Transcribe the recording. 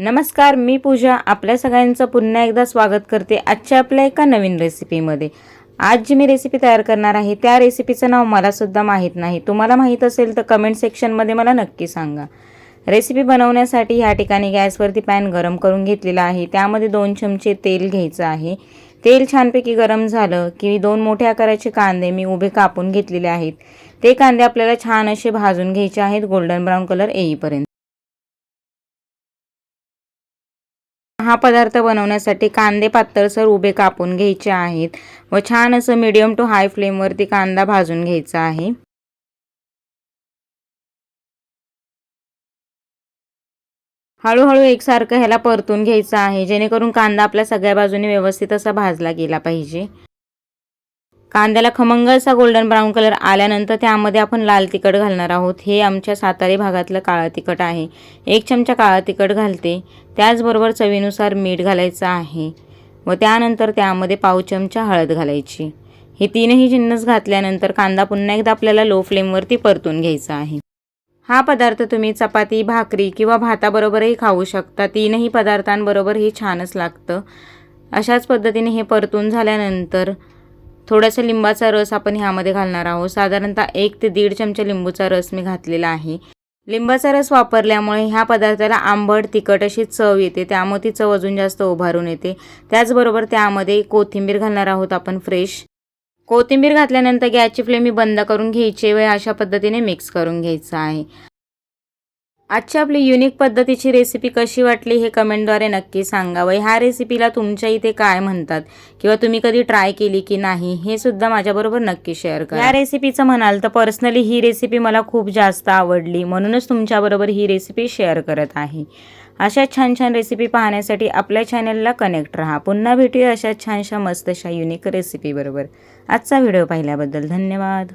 नमस्कार मी पूजा. आपल्या सगळ्यांचं पुन्हा एकदा स्वागत करते आजच्या आपल्या एका नवीन रेसिपीमध्ये आज जी मी रेसिपी तयार करणार आहे त्या रेसिपीचं नाव मला सुद्धा माहीत नाही. तुम्हाला माहीत असेल तर कमेंट सेक्शनमध्ये मला नक्की सांगा. रेसिपी बनवण्यासाठी ह्या ठिकाणी गॅसवरती पॅन गरम करून घेतलेला आहे. त्यामध्ये दोन चमचे तेल घ्यायचं आहे. तेल छानपैकी गरम झालं की दोन मोठ्या आकाराचे कांदे मी उभे कापून घेतलेले आहेत. ते कांदे आपल्याला छान असे भाजून घ्यायचे आहेत. गोल्डन ब्राऊन कलर येईपर्यंत. हा पदार्थ बनवण्यासाठी कांदे पातळसर उभे कापून घ्यायचे आहेत व छान असं मीडियम टू हाय फ्लेमवरती कांदा भाजून घ्यायचा आहे. हळूहळू एकसारखं ह्याला परतून घ्यायचं आहे जेणेकरून कांदा आपल्या सगळ्या बाजूने व्यवस्थित असा भाजला गेला पाहिजे. कांद्याला खमंग असा गोल्डन ब्राऊन कलर आल्यानंतर त्यामध्ये आपण लाल तिखट घालणार आहोत. हे आमच्या सातारी भागातलं काळं तिखट आहे. एक चमचा काळं तिखट घालते. त्याचबरोबर चवीनुसार मीठ घालायचं आहे. व त्यानंतर त्यामध्ये पाव चमचा हळद घालायची. हे तीनही जिन्नस घातल्यानंतर कांदा पुन्हा एकदा आपल्याला लो फ्लेमवरती परतून घ्यायचा आहे. हा पदार्थ तुम्ही चपाती भाकरी किंवा भाताबरोबरही खाऊ शकता. तीनही पदार्थांबरोबर हे छानच लागतं. अशाच पद्धतीने हे परतून झाल्यानंतर थोडासा लिंबाचा रस आपण ह्यामध्ये घालणार आहोत. साधारणतः एक ते दीड चमचा लिंबूचा रस मी घातलेला आहे. लिंबाचा रस वापरल्यामुळे ह्या पदार्थाला आंबट तिखट अशी चव येते. त्यामुळे ती चव अजून जास्त उभारून येते. त्याचबरोबर त्यामध्ये कोथिंबीर घालणार आहोत आपण फ्रेश. कोथिंबीर घातल्यानंतर गॅसची फ्लेम मी बंद करून घ्यायची व अशा पद्धतीने मिक्स करून घ्यायचं आहे. आजची आपली युनिक पद्धतीची रेसिपी कशी वाटली हे कमेंटद्वारे नक्की सांगा व ह्या रेसिपीला तुमच्या इथे काय म्हणतात किंवा तुम्ही कधी ट्राय केली की नाही हे सुद्धा माझ्याबरोबर नक्की शेअर करा. या रेसिपीचं म्हणाल तर पर्सनली ही रेसिपी मला खूप जास्त आवडली. म्हणूनच तुमच्याबरोबर ही रेसिपी शेअर करत आहे. अशा छान छान रेसिपी पाहण्यासाठी आपल्या चॅनलला कनेक्ट राहा. पुन्हा भेटूया अशा छानशा मस्त अशा युनिक रेसिपीबरोबर आजचा व्हिडिओ पाहिल्याबद्दल धन्यवाद.